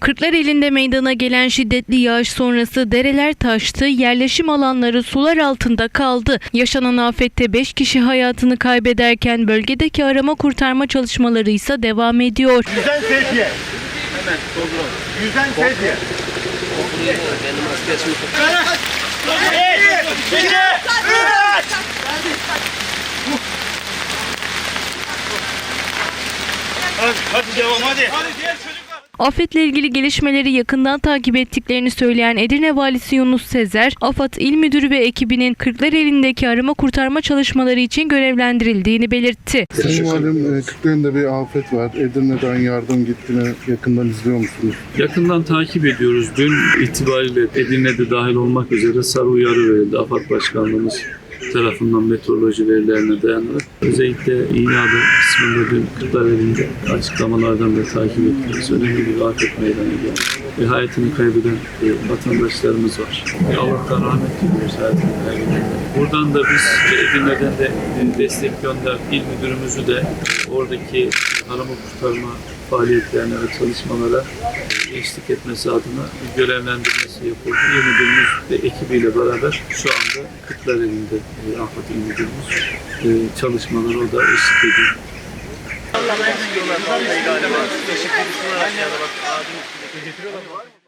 Kırklareli'nde meydana gelen şiddetli yağış sonrası dereler taştı, yerleşim alanları sular altında kaldı. Yaşanan afette 5 kişi hayatını kaybederken bölgedeki arama kurtarma çalışmaları ise devam ediyor. Yüzen Seyfiye. Hemen Yüzen Seyfiye. Hadi, hadi devam hadi. Hadi. Afetle ilgili gelişmeleri yakından takip ettiklerini söyleyen Edirne Valisi Yunus Sezer, AFAD İl Müdürü ve ekibinin Kırklareli'ndeki arama kurtarma çalışmaları için görevlendirildiğini belirtti. Sayın Valim, e, Kırklareli'nde bir afet var. Edirne'den yardım gittiğini yakından izliyor musunuz? Yakından takip ediyoruz. Dün itibariyle Edirne'de dahil olmak üzere sarı uyarı verildi. AFAD Başkanlığımız tarafından meteoroloji verilerine dayanarak. Özellikle İğneada kısmında dün Kırklareli'nde açıklamalardan da takip ettiğimiz önemli bir afet meydana geldi. Ve hayatını kaybeden e, vatandaşlarımız var. E, Allah'tan rahmet diliyoruz hayatını kaybedenlere. Buradan da biz e, Edirne'den de e, destek gönderdik. İl müdürümüzü de oradaki arama kurtarma faaliyetlerine ve çalışmalara e, eşlik etmesi adına bir görevlendirmesi yapıldı. İl müdürümüz ve ekibiyle beraber şu anda Kırklareli'nde e, Afat İl Müdürümüz e, çalışmalara o da eşlik ediyor. Allah'ın galiba. Teşekkür ederim.